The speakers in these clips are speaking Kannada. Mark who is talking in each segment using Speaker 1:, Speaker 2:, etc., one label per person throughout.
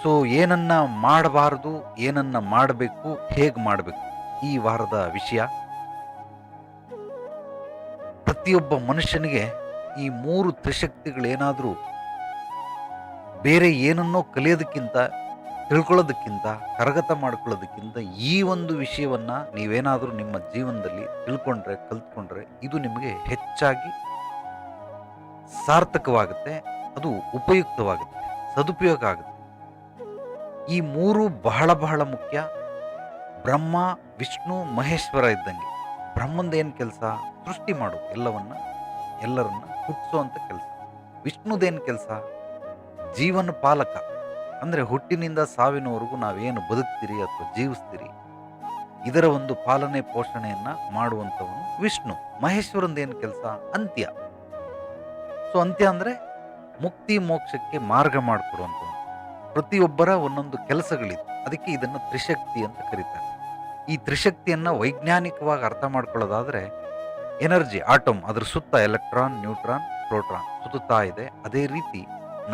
Speaker 1: ಸೊ ಏನನ್ನ ಮಾಡಬಾರದು, ಏನನ್ನ ಮಾಡಬೇಕು, ಹೇಗೆ ಮಾಡಬೇಕು? ಈ ವಾರದ ವಿಷಯ. ಪ್ರತಿಯೊಬ್ಬ ಮನುಷ್ಯನಿಗೆ ಈ ಮೂರು ತ್ರಿಶಕ್ತಿಗಳೇನಾದರೂ ಬೇರೆ ಏನನ್ನೋ ಕಲಿಯೋದಕ್ಕಿಂತ, ತಿಳ್ಕೊಳ್ಳೋದಕ್ಕಿಂತ, ಕರಗತ ಮಾಡ್ಕೊಳ್ಳೋದಕ್ಕಿಂತ ಈ ಒಂದು ವಿಷಯವನ್ನು ನೀವೇನಾದರೂ ನಿಮ್ಮ ಜೀವನದಲ್ಲಿ ತಿಳ್ಕೊಂಡ್ರೆ, ಕಲ್ತ್ಕೊಂಡ್ರೆ ಇದು ನಿಮಗೆ ಹೆಚ್ಚಾಗಿ ಸಾರ್ಥಕವಾಗುತ್ತೆ, ಅದು ಉಪಯುಕ್ತವಾಗುತ್ತೆ, ಸದುಪಯೋಗ ಆಗುತ್ತೆ. ಈ ಮೂರು ಬಹಳ ಬಹಳ ಮುಖ್ಯ. ಬ್ರಹ್ಮ, ವಿಷ್ಣು, ಮಹೇಶ್ವರ ಇದ್ದಂಗೆ. ಬ್ರಹ್ಮಂದ ಏನು ಕೆಲಸ? ಸೃಷ್ಟಿ ಮಾಡು ಎಲ್ಲವನ್ನ, ಎಲ್ಲರನ್ನ ಹುಟ್ಟಿಸುವಂಥ ಕೆಲಸ. ವಿಷ್ಣುದೇನು ಕೆಲಸ? ಜೀವನ ಪಾಲಕ. ಅಂದರೆ ಹುಟ್ಟಿನಿಂದ ಸಾವಿನವರೆಗೂ ನಾವೇನು ಬದುಕ್ತೀರಿ ಅಥವಾ ಜೀವಿಸ್ತೀರಿ? ಇದರ ಒಂದು ಪಾಲನೆ, ಪೋಷಣೆಯನ್ನು ಮಾಡುವಂಥವನು ವಿಷ್ಣು. ಮಹೇಶ್ವರಂದ ಏನು ಕೆಲಸ? ಅಂತ್ಯ. ಸೊ ಅಂತ್ಯ ಅಂದರೆ ಮುಕ್ತಿ, ಮೋಕ್ಷಕ್ಕೆ ಮಾರ್ಗ ಮಾಡಿಕೊಡುವಂಥವನು. ಪ್ರತಿಯೊಬ್ಬರ ಒಂದೊಂದು ಕೆಲಸಗಳಿದೆ. ಅದಕ್ಕೆ ಇದನ್ನು ತ್ರಿಶಕ್ತಿ ಅಂತ ಕರೀತಾರೆ. ಈ ತ್ರಿಶಕ್ತಿಯನ್ನು ವೈಜ್ಞಾನಿಕವಾಗಿ ಅರ್ಥ ಮಾಡ್ಕೊಳ್ಳೋದಾದರೆ ಎನರ್ಜಿ, ಆಟಮ್, ಅದ್ರ ಸುತ್ತ ಎಲೆಕ್ಟ್ರಾನ್, ನ್ಯೂಟ್ರಾನ್, ಪ್ರೋಟ್ರಾನ್ ಸುತ್ತಾ ಇದೆ. ಅದೇ ರೀತಿ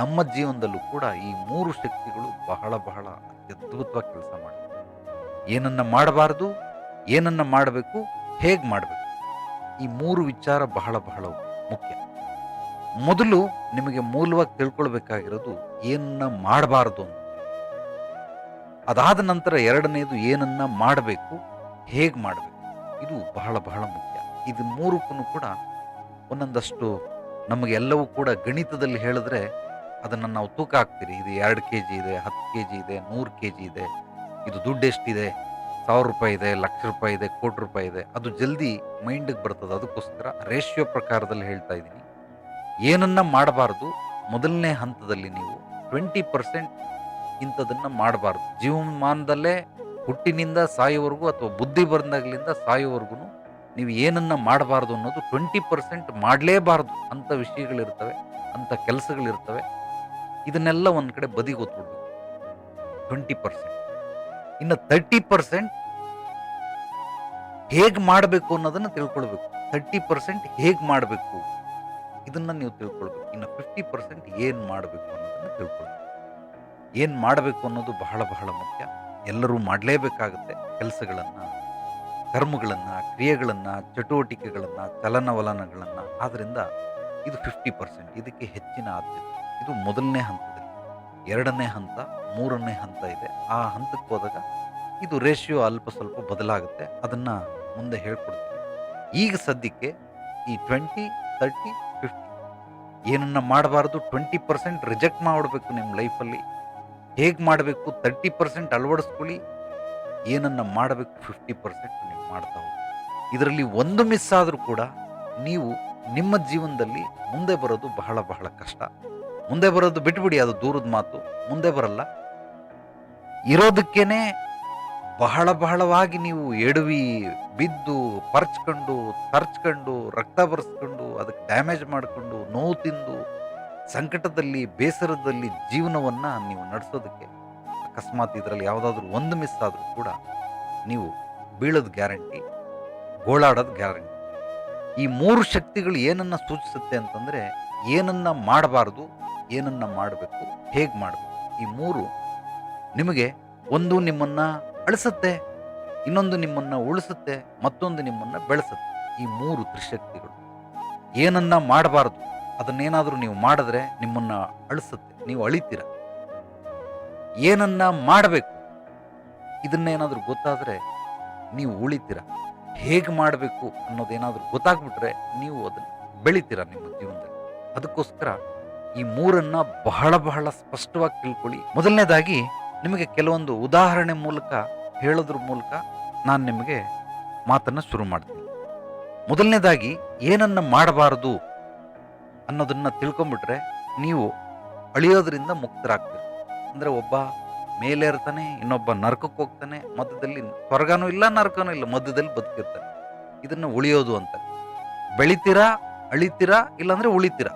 Speaker 1: ನಮ್ಮ ಜೀವನದಲ್ಲೂ ಕೂಡ ಈ ಮೂರು ಶಕ್ತಿಗಳು ಬಹಳ ಬಹಳ ಅತ್ಯದ್ಭುತವಾಗಿ ಕೆಲಸ ಮಾಡ್ತವೆ. ಏನನ್ನ ಮಾಡಬಾರದು, ಏನನ್ನ ಮಾಡಬೇಕು, ಹೇಗೆ ಮಾಡಬೇಕು? ಈ ಮೂರು ವಿಚಾರ ಬಹಳ ಬಹಳ ಮುಖ್ಯ. ಮೊದಲು ನಿಮಗೆ ಮೂಲವಾಗಿ ತಿಳ್ಕೊಳ್ಬೇಕಾಗಿರೋದು ಏನನ್ನ ಮಾಡಬಾರದು ಅಂತ. ಅದಾದ ನಂತರ ಎರಡನೇದು ಏನನ್ನ ಮಾಡಬೇಕು, ಹೇಗೆ ಮಾಡಬೇಕು? ಇದು ಬಹಳ ಬಹಳ ಮುಖ್ಯ. ಇದು ಮೂರಕ್ಕೂ ಕೂಡ ಒಂದೊಂದಷ್ಟು ನಮಗೆಲ್ಲವೂ ಕೂಡ ಗಣಿತದಲ್ಲಿ ಹೇಳಿದ್ರೆ ಅದನ್ನು ನಾವು ತೂಕ ಹಾಕ್ತೀರಿ. ಇದು ಎರಡು ಕೆ ಜಿ ಇದೆ, ಹತ್ತು ಕೆ ಜಿ ಇದೆ, ನೂರು ಕೆ ಜಿ ಇದೆ, ಇದು ದುಡ್ಡು ಎಷ್ಟಿದೆ, ಸಾವಿರ ರೂಪಾಯಿ ಇದೆ, ಲಕ್ಷ ರೂಪಾಯಿ ಇದೆ, ಕೋಟಿ ರೂಪಾಯಿ ಇದೆ. ಅದು ಜಲ್ದಿ ಮೈಂಡಿಗೆ ಬರ್ತದೆ. ಅದಕ್ಕೋಸ್ಕರ ರೇಷಿಯೋ ಪ್ರಕಾರದಲ್ಲಿ ಹೇಳ್ತಾ ಇದ್ದೀನಿ. ಏನನ್ನ ಮಾಡಬಾರ್ದು, ಮೊದಲನೇ ಹಂತದಲ್ಲಿ ನೀವು ಟ್ವೆಂಟಿ ಪರ್ಸೆಂಟ್ ಇಂಥದನ್ನು ಮಾಡಬಾರ್ದು. ಜೀವಮಾನದಲ್ಲೇ ಹುಟ್ಟಿನಿಂದ ಸಾಯೋವರೆಗೂ ಅಥವಾ ಬುದ್ಧಿ ಬಂದಾಗಲಿಂದ ಸಾಯೋವರೆಗೂ ನೀವು ಏನನ್ನ ಮಾಡಬಾರ್ದು ಅನ್ನೋದು ಟ್ವೆಂಟಿ ಪರ್ಸೆಂಟ್ ಮಾಡಲೇಬಾರ್ದು. ಅಂತ ವಿಷಯಗಳಿರ್ತವೆ ಅಂತ ಕೆಲಸಗಳಿರ್ತವೆ. ಇದನ್ನೆಲ್ಲ ಒಂದು ಕಡೆ ಬದಿಗೆ ಒತ್ಬಿಡ್ಬೇಕು ಟ್ವೆಂಟಿ ಪರ್ಸೆಂಟ್ ಇನ್ನು ತರ್ಟಿ ಪರ್ಸೆಂಟ್ ಹೇಗೆ ಮಾಡಬೇಕು ಅನ್ನೋದನ್ನು ತಿಳ್ಕೊಳ್ಬೇಕು. ತರ್ಟಿ ಪರ್ಸೆಂಟ್ ಹೇಗೆ ಮಾಡಬೇಕು? ಇದನ್ನ ನೀವು ತಿಳ್ಕೊಳ್ಬೇಕು. ಇನ್ನು ಫಿಫ್ಟಿ ಪರ್ಸೆಂಟ್ ಏನು ಮಾಡಬೇಕು ಅನ್ನೋದನ್ನು ತಿಳ್ಕೊಳ್ಬೇಕು. ಏನು ಮಾಡಬೇಕು ಅನ್ನೋದು ಬಹಳ ಬಹಳ ಮುಖ್ಯ. ಎಲ್ಲರೂ ಮಾಡಲೇಬೇಕಾಗುತ್ತೆ ಕೆಲಸಗಳನ್ನು, ಕರ್ಮಗಳನ್ನು, ಕ್ರಿಯೆಗಳನ್ನು, ಚಟುವಟಿಕೆಗಳನ್ನು, ಚಲನವಲನಗಳನ್ನು. ಆದ್ದರಿಂದ ಇದು ಫಿಫ್ಟಿ ಪರ್ಸೆಂಟ್ ಇದಕ್ಕೆ ಹೆಚ್ಚಿನ ಆದ್ಯತೆ. ಇದು ಮೊದಲನೇ ಹಂತದಲ್ಲಿ. ಎರಡನೇ ಹಂತ, ಮೂರನೇ ಹಂತ ಇದೆ. ಆ ಹಂತಕ್ಕೆ ಹೋದಾಗ ಇದು ರೇಷಿಯೋ ಅಲ್ಪ ಸ್ವಲ್ಪ ಬದಲಾಗುತ್ತೆ. ಅದನ್ನು ಮುಂದೆ ಹೇಳ್ಕೊಡ್ತೀನಿ. ಈಗ ಸದ್ಯಕ್ಕೆ ಈ ಟ್ವೆಂಟಿ ತರ್ಟಿ ಏನನ್ನ ಮಾಡಬಾರ್ದು ಟ್ವೆಂಟಿ ಪರ್ಸೆಂಟ್ ರಿಜೆಕ್ಟ್ ಮಾಡಬೇಕು ನಿಮ್ಮ ಲೈಫಲ್ಲಿ ಹೇಗೆ ಮಾಡಬೇಕು ತರ್ಟಿ ಪರ್ಸೆಂಟ್ ಅಳವಡಿಸ್ಕೊಳ್ಳಿ. ಏನನ್ನ ಮಾಡಬೇಕು ಫಿಫ್ಟಿ ಪರ್ಸೆಂಟ್ ನೀವು ಮಾಡ್ತಾ ಹೋಗಿ. ಇದರಲ್ಲಿ ಒಂದು ಮಿಸ್ ಆದರೂ ಕೂಡ ನೀವು ನಿಮ್ಮ ಜೀವನದಲ್ಲಿ ಮುಂದೆ ಬರೋದು ಬಹಳ ಬಹಳ ಕಷ್ಟ. ಮುಂದೆ ಬರೋದು ಬಿಟ್ಬಿಡಿ ಅದು ದೂರದ ಮಾತು. ಮುಂದೆ ಬರಲ್ಲ. ಇರೋದಕ್ಕೇನೆ ಬಹಳ ಬಹಳವಾಗಿ ನೀವು ಎಡವಿ ಬಿದ್ದು ಪರ್ಚ್ಕೊಂಡು, ತರ್ಚ್ಕೊಂಡು, ರಕ್ತ ಬರ್ಸ್ಕೊಂಡು, ಅದಕ್ಕೆ ಡ್ಯಾಮೇಜ್ ಮಾಡಿಕೊಂಡು, ನೋವು ತಿಂದು, ಸಂಕಟದಲ್ಲಿ, ಬೇಸರದಲ್ಲಿ ಜೀವನವನ್ನು ನೀವು ನಡೆಸೋದಕ್ಕೆ ಅಕಸ್ಮಾತ್ ಇದರಲ್ಲಿ ಯಾವುದಾದ್ರೂ ಒಂದು ಮಿಸ್ ಆದರೂ ಕೂಡ ನೀವು ಬೀಳೋದು ಗ್ಯಾರಂಟಿ, ಗೋಳಾಡೋದು ಗ್ಯಾರಂಟಿ. ಈ ಮೂರು ಶಕ್ತಿಗಳು ಏನನ್ನು ಸೂಚಿಸುತ್ತೆ ಅಂತಂದರೆ ಏನನ್ನು ಮಾಡಬಾರ್ದು, ಏನನ್ನು ಮಾಡಬೇಕು, ಹೇಗೆ ಮಾಡಬೇಕು, ಈ ಮೂರು ನಿಮಗೆ ಒಂದು ನಿಮ್ಮನ್ನ ಅಳಿಸುತ್ತೆ, ಇನ್ನೊಂದು ನಿಮ್ಮನ್ನು ಉಳಿಸುತ್ತೆ, ಮತ್ತೊಂದು ನಿಮ್ಮನ್ನು ಬೆಳೆಸುತ್ತೆ. ಈ ಮೂರು ತ್ರಿಶಕ್ತಿಗಳು. ಏನನ್ನ ಮಾಡಬಾರ್ದು, ಅದನ್ನೇನಾದರೂ ನೀವು ಮಾಡಿದ್ರೆ ನಿಮ್ಮನ್ನು ಅಳಿಸುತ್ತೆ, ನೀವು ಅಳಿತೀರ. ಏನನ್ನ ಮಾಡಬೇಕು, ಇದನ್ನೇನಾದರೂ ಗೊತ್ತಾದರೆ ನೀವು ಉಳಿತೀರ. ಹೇಗೆ ಮಾಡಬೇಕು ಅನ್ನೋದೇನಾದರೂ ಗೊತ್ತಾಗ್ಬಿಟ್ರೆ ನೀವು ಅದನ್ನು ಬೆಳಿತೀರ ನಿಮ್ಮ ಜೀವನದಲ್ಲಿ. ಅದಕ್ಕೋಸ್ಕರ ಈ ಮೂರನ್ನು ಬಹಳ ಬಹಳ ಸ್ಪಷ್ಟವಾಗಿ ತಿಳ್ಕೊಳ್ಳಿ. ಮೊದಲನೇದಾಗಿ ನಿಮಗೆ ಕೆಲವೊಂದು ಉದಾಹರಣೆ ಮೂಲಕ, ಹೇಳೋದ್ರ ಮೂಲಕ ನಾನು ನಿಮಗೆ ಮಾತನ್ನು ಶುರು ಮಾಡ್ತೀನಿ. ಮೊದಲನೇದಾಗಿ, ಏನನ್ನ ಮಾಡಬಾರದು ಅನ್ನೋದನ್ನು ತಿಳ್ಕೊಂಬಿಟ್ರೆ ನೀವು ಅಳಿಯೋದ್ರಿಂದ ಮುಕ್ತರಾಗ್ತೀರಿ. ಅಂದರೆ ಒಬ್ಬ ಮೇಲೆ ಇರ್ತಾನೆ ಇನ್ನೊಬ್ಬ ನರಕಕ್ಕೆ ಹೋಗ್ತಾನೆ, ಮಧ್ಯದಲ್ಲಿ ಸ್ವರ್ಗನೂ ಇಲ್ಲ, ನರಕನೂ ಇಲ್ಲ, ಮಧ್ಯದಲ್ಲಿ ಬದುಕಿರ್ತಾನೆ. ಇದನ್ನು ಉಳಿಯೋದು ಅಂತ. ಬೆಳಿತೀರಾ, ಅಳಿತೀರಾ, ಇಲ್ಲಾಂದರೆ ಉಳಿತೀರಾ?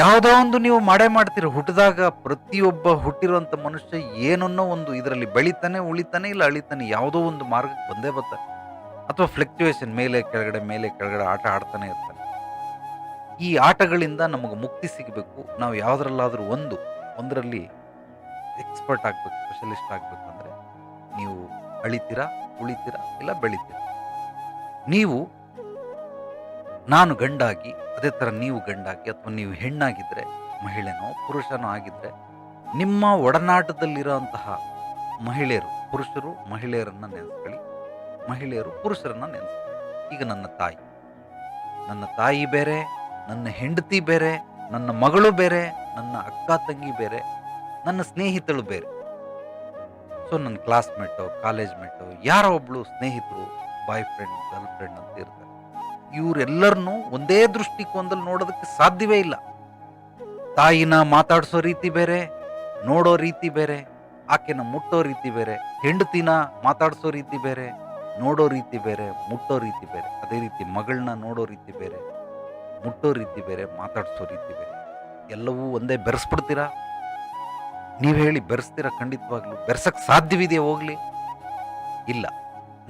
Speaker 1: ಯಾವುದೋ ಒಂದು ನೀವು ಮಾಡೇ ಮಾಡ್ತೀರ ಹುಟ್ಟಿದಾಗ ಪ್ರತಿಯೊಬ್ಬ ಹುಟ್ಟಿರುವಂತ ಮನುಷ್ಯ ಏನನ್ನೋ ಒಂದು ಇದರಲ್ಲಿ ಬೆಳಿತಾನೆ, ಉಳಿತಾನೆ ಇಲ್ಲ ಅಳಿತಾನೆ, ಯಾವುದೋ ಒಂದು ಮಾರ್ಗಕ್ಕೆ ಬಂದೇ ಬರ್ತಾನೆ. ಅಥವಾ ಫ್ಲಕ್ಚುಯೇಷನ್ ಮೇಲೆ, ಕೆಳಗಡೆ ಮೇಲೆ, ಕೆಳಗಡೆ ಆಟ ಆಡ್ತಾನೆ ಇರ್ತಾನೆ. ಈ ಆಟಗಳಿಂದ ನಮಗೆ ಮುಕ್ತಿ ಸಿಗಬೇಕು. ನಾವು ಯಾವುದ್ರಲ್ಲಾದ್ರೂ ಒಂದು, ಒಂದರಲ್ಲಿ ಎಕ್ಸ್ಪರ್ಟ್ ಆಗಬೇಕು ಸ್ಪೆಷಲಿಸ್ಟ್ ಆಗಬೇಕು ಅಂದರೆ ನೀವು ಅಳಿತೀರಾ, ಉಳಿತೀರಾ, ಇಲ್ಲ ಬೆಳಿತೀರಾ? ನೀವು, ನಾನು ಗಂಡಾಗಿ ಅದೇ ಥರ ನೀವು ಗಂಡಾಗಿ ಅಥವಾ ನೀವು ಹೆಣ್ಣಾಗಿದ್ದರೆ ಮಹಿಳೆನೋ ಪುರುಷನೋ ಆಗಿದ್ದರೆ ನಿಮ್ಮ ಒಡನಾಟದಲ್ಲಿರೋಂತಹ ಮಹಿಳೆಯರು, ಪುರುಷರು ಮಹಿಳೆಯರನ್ನು ನೆನೆಸ್ಕೊಳ್ಳಿ. ಮಹಿಳೆಯರು ಪುರುಷರನ್ನು ನೆನೆಸ್ಕೊಳ್ಳಿ. ಈಗ ನನ್ನ ತಾಯಿ. ನನ್ನ ತಾಯಿ ಬೇರೆ, ನನ್ನ ಹೆಂಡತಿ ಬೇರೆ, ನನ್ನ ಮಗಳು ಬೇರೆ, ನನ್ನ ಅಕ್ಕ ತಂಗಿ ಬೇರೆ, ನನ್ನ ಸ್ನೇಹಿತಳು ಬೇರೆ. ಸೊ ನನ್ನ ಕ್ಲಾಸ್ಮೇಟು ಕಾಲೇಜ್ ಮೇಟು ಯಾರೋ ಒಬ್ಬಳು ಸ್ನೇಹಿತರು ಬಾಯ್ ಫ್ರೆಂಡ್ ಗರ್ಲ್ ಫ್ರೆಂಡ್ ಅಂತ ಇರ್ತಾರೆ. ಇವರೆಲ್ಲರನ್ನೂ ಒಂದೇ ದೃಷ್ಟಿಕೋನದಲ್ಲಿ ನೋಡೋದಕ್ಕೆ ಸಾಧ್ಯವೇ ಇಲ್ಲ. ತಾಯಿನ ಮಾತಾಡಿಸೋ ರೀತಿ ಬೇರೆ, ನೋಡೋ ರೀತಿ ಬೇರೆ, ಆಕೆನ ಮುಟ್ಟೋ ರೀತಿ ಬೇರೆ, ಹೆಂಡತಿನ ಮಾತಾಡಿಸೋ ರೀತಿ ಬೇರೆ, ನೋಡೋ ರೀತಿ ಬೇರೆ, ಮುಟ್ಟೋ ರೀತಿ ಬೇರೆ, ಅದೇ ರೀತಿ ಮಗಳನ್ನ ನೋಡೋ ರೀತಿ ಬೇರೆ, ಮುಟ್ಟೋ ರೀತಿ ಬೇರೆ, ಮಾತಾಡಿಸೋ ರೀತಿ ಬೇರೆ, ಎಲ್ಲವೂ ಒಂದೇ ಬೆರೆಸ್ಬಿಡ್ತೀರಾ? ನೀವು ಹೇಳಿ ಬೆರೆಸ್ತೀರಾ ಖಂಡಿತವಾಗ್ಲೂ ಬೆರೆಸಕ್ಕೆ ಸಾಧ್ಯವಿದೆಯಾ ಹೋಗಲಿ? ಇಲ್ಲ.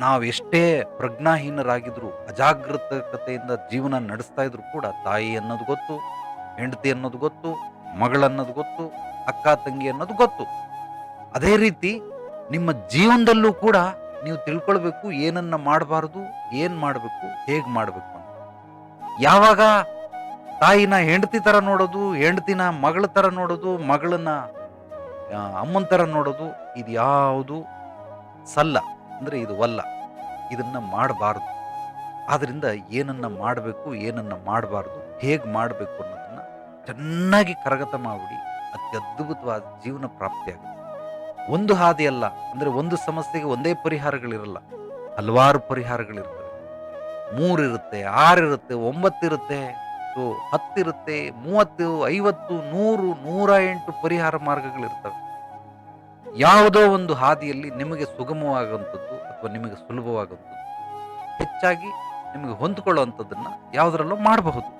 Speaker 1: ನಾವು ಎಷ್ಟೇ ಪ್ರಜ್ಞಾಹೀನರಾಗಿದ್ರು, ಅಜಾಗೃತಕತೆಯಿಂದ ಜೀವನ ನಡೆಸ್ತಾ ಇದ್ರು ಕೂಡ ತಾಯಿ ಅನ್ನೋದು ಗೊತ್ತು, ಹೆಂಡತಿ ಅನ್ನೋದು ಗೊತ್ತು ಮಗಳನ್ನೋದು ಗೊತ್ತು, ಅಕ್ಕ, ತಂಗಿ ಅನ್ನೋದು ಗೊತ್ತು. ಅದೇ ರೀತಿ ನಿಮ್ಮ ಜೀವನದಲ್ಲೂ ಕೂಡ ನೀವು ತಿಳ್ಕೊಳ್ಬೇಕು ಏನನ್ನ ಮಾಡಬಾರ್ದು, ಏನು ಮಾಡಬೇಕು, ಹೇಗೆ ಮಾಡಬೇಕು ಅಂತ. ಯಾವಾಗ ತಾಯಿನ ಹೆಂಡತಿ ಥರ ನೋಡೋದು, ಹೆಂಡತಿನ ಮಗಳ ಥರ ನೋಡೋದು, ಮಗಳನ್ನ ಅಮ್ಮನ ಥರ ನೋಡೋದು ಇದು ಯಾವುದು ಸಲ್ಲ. ಅಂದರೆ ಇದು ಅಲ್ಲ ಇದನ್ನು ಮಾಡಬಾರ್ದು. ಆದ್ದರಿಂದ ಏನನ್ನು ಮಾಡಬೇಕು, ಏನನ್ನು ಮಾಡಬಾರ್ದು, ಹೇಗೆ ಮಾಡಬೇಕು ಅನ್ನೋದನ್ನು ಚೆನ್ನಾಗಿ ಕರಗತ ಮಾಡಿಬಿಡಿ. ಅತ್ಯದ್ಭುತವಾದ ಜೀವನ ಪ್ರಾಪ್ತಿಯಾಗುತ್ತೆ ಒಂದು ಹಾದಿಯಲ್ಲ ಅಂದರೆ ಒಂದು ಸಮಸ್ಯೆಗೆ ಒಂದೇ ಪರಿಹಾರಗಳಿರಲ್ಲ. ಹಲವಾರು ಪರಿಹಾರಗಳಿರ್ತವೆ. ಮೂರಿರುತ್ತೆ ಆರಿರುತ್ತೆ ಒಂಬತ್ತಿರುತ್ತೆ ಹತ್ತಿರುತ್ತೆ ಮೂವತ್ತು, ಐವತ್ತು, ನೂರು, ನೂರ ಎಂಟು ಪರಿಹಾರ ಮಾರ್ಗಗಳಿರ್ತವೆ. ಯಾವುದೋ ಒಂದು ಹಾದಿಯಲ್ಲಿ ನಿಮಗೆ ಸುಗಮವಾಗುವಂಥದ್ದು ಅಥವಾ ನಿಮಗೆ ಸುಲಭವಾಗುವಂಥದ್ದು. ಹೆಚ್ಚಾಗಿ ನಿಮಗೆ ಹೊಂದಿಕೊಳ್ಳುವಂಥದ್ದನ್ನು ಯಾವುದರಲ್ಲೂ ಮಾಡಬಹುದು.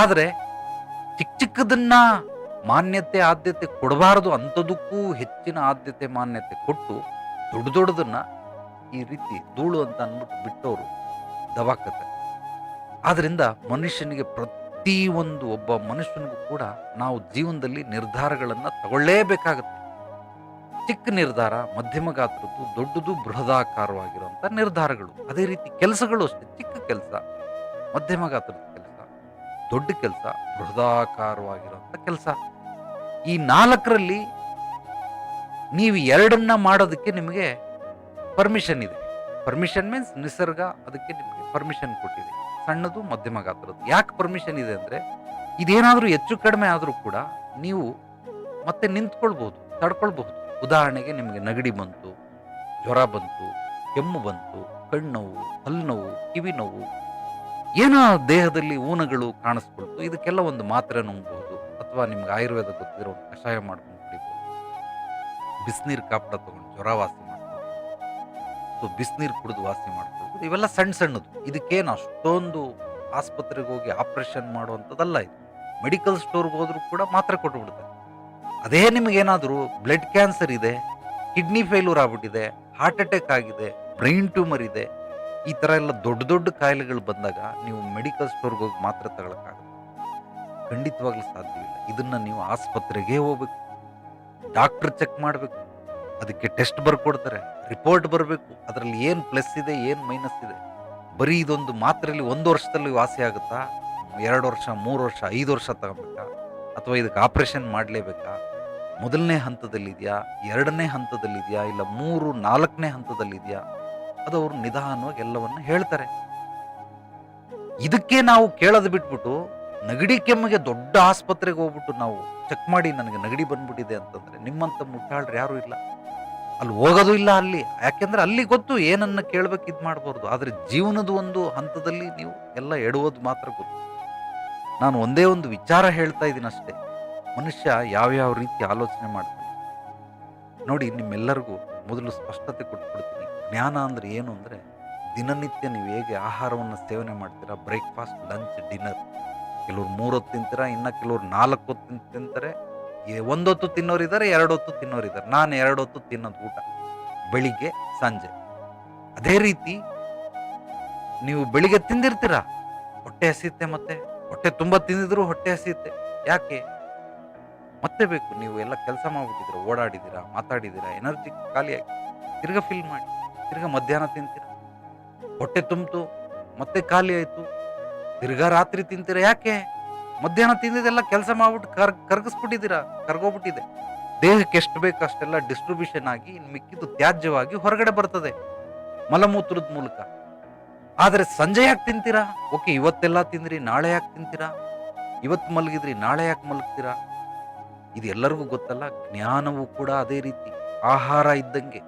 Speaker 1: ಆದರೆ ಚಿಕ್ಕ ಚಿಕ್ಕದನ್ನು ಮಾನ್ಯತೆ, ಆದ್ಯತೆ ಕೊಡಬಾರದು ಅಂಥದಕ್ಕೂ ಹೆಚ್ಚಿನ ಆದ್ಯತೆ, ಮಾನ್ಯತೆ ಕೊಟ್ಟು ದೊಡ್ಡ ದೊಡ್ಡದನ್ನು ಈ ರೀತಿ ಧೂಳು ಅಂತ ಅಂದ್ಬಿಟ್ಟು ಬಿಟ್ಟವರು ದವಾಕತೆ ಆದ್ದರಿಂದ ಮನುಷ್ಯನಿಗೆ ಪ್ರತಿ ಒಂದು ಒಬ್ಬ ಮನುಷ್ಯನಿಗೂ ಕೂಡ ನಾವು ಜೀವನದಲ್ಲಿ ನಿರ್ಧಾರಗಳನ್ನು ತಗೊಳ್ಳೇಬೇಕಾಗತ್ತೆ. ಚಿಕ್ಕ ನಿರ್ಧಾರ, ಮಧ್ಯಮ ಗಾತ್ರದ್ದು ದೊಡ್ಡದು ಬೃಹದಾಕಾರವಾಗಿರುವಂಥ ನಿರ್ಧಾರಗಳು. ಅದೇ ರೀತಿ ಕೆಲಸಗಳು ಅಷ್ಟೇ, ಚಿಕ್ಕ ಕೆಲಸ, ಮಧ್ಯಮ ಗಾತ್ರದ ಕೆಲಸ, ದೊಡ್ಡ ಕೆಲಸ ಬೃಹದಾಕಾರವಾಗಿರುವಂಥ ಕೆಲಸ. ಈ ನಾಲ್ಕರಲ್ಲಿ ನೀವು ಎರಡನ್ನ ಮಾಡೋದಕ್ಕೆ ನಿಮಗೆ ಪರ್ಮಿಷನ್ ಇದೆ. ಪರ್ಮಿಷನ್ ಮೀನ್ಸ್ ನಿಸರ್ಗ, ಅದಕ್ಕೆ ನಿಮಗೆ ಪರ್ಮಿಷನ್ ಕೊಟ್ಟಿದೆ. ಸಣ್ಣದು, ಮಧ್ಯಮ ಗಾತ್ರದ್ದು. ಯಾಕೆ ಪರ್ಮಿಷನ್ ಇದೆ ಅಂದರೆ, ಇದೇನಾದರೂ ಹೆಚ್ಚು ಕಡಿಮೆ ಆದರೂ ಕೂಡ ನೀವು ಮತ್ತೆ ನಿಂತ್ಕೊಳ್ಬಹುದು, ತಡ್ಕೊಳ್ಬಹುದು. ಉದಾಹರಣೆಗೆ ನಿಮಗೆ ನೆಗಡಿ ಬಂತು, ಜ್ವರ ಬಂತು, ಕೆಮ್ಮು ಬಂತು ಕಣ್ಣು ಹಲ್ಲುನೋವು ಕಿವಿ ನೋವು ಏನೋ ದೇಹದಲ್ಲಿ ಊನಗಳು ಕಾಣಿಸ್ಕೊಳ್ತು, ಇದಕ್ಕೆಲ್ಲ ಒಂದು ಮಾತ್ರೆ ನುಂಗಬಹುದು ಅಥವಾ ನಿಮ್ಗೆ ಆಯುರ್ವೇದ ಗೊತ್ತಿರೋ ಕಷಾಯ ಮಾಡ್ಕೊಂಡು ಕುಡಿಬಹುದು ಬಿಸಿನೀರು ಕಾಪಡ ತಗೊಂಡು ಜ್ವರ ವಾಸಿ ಮಾಡ್ಕೊಂಡು ಸೊ ಬಿಸಿನೀರು ಕುಡಿದು ವಾಸಿ ಮಾಡ್ಕೊಳ್ಬೋದು ಇವೆಲ್ಲ ಸಣ್ಣ ಸಣ್ಣದು. ಇದಕ್ಕೇನು ಅಷ್ಟೊಂದು ಆಸ್ಪತ್ರೆಗೆ ಹೋಗಿ ಆಪರೇಷನ್ ಮಾಡುವಂಥದ್ದಲ್ಲ ಇದು. ಮೆಡಿಕಲ್ ಸ್ಟೋರ್ಗೆ ಹೋದ್ರೂ ಕೂಡ ಮಾತ್ರೆ ಕೊಟ್ಟು ಬಿಡ್ತಾರೆ ಅದೇ ನಿಮಗೇನಾದರೂ ಬ್ಲಡ್ ಕ್ಯಾನ್ಸರ್ ಇದೆ ಕಿಡ್ನಿ ಫೇಲ್ಯೂರ್ ಆಗ್ಬಿಟ್ಟಿದೆ ಹಾರ್ಟ್ ಅಟ್ಯಾಕ್ ಆಗಿದೆ ಬ್ರೈನ್ ಟ್ಯೂಮರ್ ಇದೆ, ಈ ಥರ ಎಲ್ಲ ದೊಡ್ಡ ದೊಡ್ಡ ಕಾಯಿಲೆಗಳು ಬಂದಾಗ ನೀವು ಮೆಡಿಕಲ್ ಸ್ಟೋರ್ಗೆ ಹೋಗಿ ಮಾತ್ರ ತಗೊಳಕ್ಕಾಗಲ್ಲ. ಖಂಡಿತವಾಗ್ಲೂ ಸಾಧ್ಯವಿಲ್ಲ ಇದನ್ನ ನೀವು ಆಸ್ಪತ್ರೆಗೆ ಹೋಗ್ಬೇಕು. ಡಾಕ್ಟರ್ ಚೆಕ್ ಮಾಡಬೇಕು. ಅದಕ್ಕೆ ಟೆಸ್ಟ್ ಬರ್ಕೊಡ್ತಾರೆ. ರಿಪೋರ್ಟ್ ಬರಬೇಕು. ಅದರಲ್ಲಿ ಏನು ಪ್ಲಸ್ ಇದೆ, ಏನು ಮೈನಸ್ ಇದೆ. ಬರೀ ಇದೊಂದು ಮಾತ್ರೆಯಲ್ಲಿ ಒಂದು ವರ್ಷದಲ್ಲಿ ವಾಸಿ ಆಗುತ್ತಾ? ಎರಡು ವರ್ಷ, ಮೂರು ವರ್ಷ, ಐದು ವರ್ಷ ತಗೋಬೇಕಾ? ಅಥವಾ ಇದಕ್ಕೆ ಆಪರೇಷನ್ ಮಾಡಲೇಬೇಕಾ? ಮೊದಲನೇ ಹಂತದಲ್ಲಿದೆಯಾ, ಎರಡನೇ ಹಂತದಲ್ಲಿದೆಯಾ, ಇಲ್ಲ ಮೂರು, ನಾಲ್ಕನೇ ಹಂತದಲ್ಲಿದೆಯಾ? ಅದು ಅವರು ನಿಧಾನವಾಗಿ ಎಲ್ಲವನ್ನು ಹೇಳ್ತಾರೆ. ಇದಕ್ಕೆ ನಾವು ಕೇಳೋದು ಬಿಟ್ಬಿಟ್ಟು ನಗಡಿ ಕೆಮ್ಮಿಗೆ ದೊಡ್ಡ ಆಸ್ಪತ್ರೆಗೆ ಹೋಗ್ಬಿಟ್ಟು ನಾವು ಚೆಕ್ ಮಾಡಿ ನನಗೆ ನಗಡಿ ಬಂದ್ಬಿಟ್ಟಿದೆ ಅಂತಂದ್ರೆ ನಿಮ್ಮಂತ ಮುಟ್ಟಾಳ್ರು ಯಾರು ಇಲ್ಲ. ಅಲ್ಲಿ ಹೋಗೋದು ಇಲ್ಲ ಅಲ್ಲಿ. ಯಾಕೆಂದ್ರೆ ಅಲ್ಲಿ ಗೊತ್ತು ಏನನ್ನ ಕೇಳ್ಬೇಕು ಇದು ಮಾಡಬಾರ್ದು. ಆದ್ರೆ ಜೀವನದ ಒಂದು ಹಂತದಲ್ಲಿ ನೀವು ಎಲ್ಲ ಎಡುವುದು ಮಾತ್ರ ಗೊತ್ತು. ನಾನು ಒಂದೇ ಒಂದು ವಿಚಾರ ಹೇಳ್ತಾ ಇದ್ದೀನಿ ಅಷ್ಟೇ. ಮನುಷ್ಯ ಯಾವ್ಯಾವ ರೀತಿ ಆಲೋಚನೆ ಮಾಡ್ತಾನೆ? ನೋಡಿ, ನಿಮ್ಮೆಲ್ಲರಿಗೂ ಮೊದಲು ಸ್ಪಷ್ಟತೆ ಕೊಟ್ಬಿಡ್ತೀನಿ ಜ್ಞಾನ ಅಂದರೆ ಏನು ಅಂದರೆ, ದಿನನಿತ್ಯ ನೀವು ಹೇಗೆ ಆಹಾರವನ್ನು ಸೇವನೆ ಮಾಡ್ತೀರಾ? Breakfast, lunch, dinner. ಕೆಲವ್ರು ಮೂರೊತ್ತು ತಿಂತೀರಾ, ಇನ್ನು ಕೆಲವ್ರು ನಾಲ್ಕು ಹೊತ್ತು ತಿಂತಾರೆ. ಒಂದೊತ್ತು ತಿನ್ನೋರಿದ್ದಾರೆ ಎರಡು ಹೊತ್ತು ತಿನ್ನೋರಿದ್ದಾರೆ. ನಾನು ಎರಡು ಹೊತ್ತು ತಿನ್ನೋದು ಊಟ. ಬೆಳಿಗ್ಗೆ, ಸಂಜೆ. ಅದೇ ರೀತಿ ನೀವು ಬೆಳಿಗ್ಗೆ ತಿಂದಿರ್ತೀರಾ? ಹೊಟ್ಟೆ ಹಸಿಯುತ್ತೆ ಮತ್ತೆ. ಹೊಟ್ಟೆ ತುಂಬ ತಿಂದಿದ್ರು ಹೊಟ್ಟೆ ಹಸಿಯುತ್ತೆ. ಯಾಕೆ? ಮತ್ತೆ ಬೇಕು, ನೀವು ಎಲ್ಲ ಕೆಲಸ ಮಾಡ್ಬಿಟ್ಟಿದ್ದೀರಾ, ಓಡಾಡಿದ್ದೀರಾ, ಮಾತಾಡಿದ್ದೀರಾ ಎನರ್ಜಿ ಖಾಲಿಯಾಗಿ, ತಿರ್ಗ ಫಿಲ್ ಮಾಡಿ, ತಿರ್ಗ ಮಧ್ಯಾಹ್ನ ತಿಂತೀರ? ಹೊಟ್ಟೆ ತುಂಬಿತು, ಮತ್ತೆ ಖಾಲಿ ಆಯಿತು, ತಿರ್ಗಾ ರಾತ್ರಿ ತಿಂತೀರ ಯಾಕೆ? ಮಧ್ಯಾಹ್ನ ತಿಂದಿದ್ದೆಲ್ಲ ಕೆಲಸ ಮಾಡ್ಬಿಟ್ಟು ಕರ್, ಕರ್ಗಿಸ್ಬಿಟ್ಟಿದ್ದೀರಾ, ಕರ್ಗೋಗ್ಬಿಟ್ಟಿದೆ. ದೇಹಕ್ಕೆ ಎಷ್ಟು ಬೇಕು ಅಷ್ಟೆಲ್ಲ ಡಿಸ್ಟ್ರಿಬ್ಯೂಷನ್ ಆಗಿ, ಮಿಕ್ಕಿದ್ದು ತ್ಯಾಜ್ಯವಾಗಿ ಹೊರಗಡೆ ಬರ್ತದೆ, ಮಲಮೂತ್ರದ ಮೂಲಕ. ಆದರೆ ಸಂಜೆ ಯಾಕೆ ತಿಂತೀರಾ? ಓಕೆ, ಇವತ್ತೆಲ್ಲ ತಿಂದ್ರಿ, ನಾಳೆ ಯಾಕೆ ತಿಂತೀರಾ? ಇವತ್ತು ಮಲಗಿದ್ರಿ, ನಾಳೆ ಯಾಕೆ ಮಲಗ್ತೀರಾ? ಇದು ಎಲ್ಲರಿಗೂ ಗೊತ್ತಲ್ಲ, ಜ್ಞಾನವೂ ಕೂಡ ಅದೇ ರೀತಿ. ಆಹಾರ ಇದ್ದಂಗೆ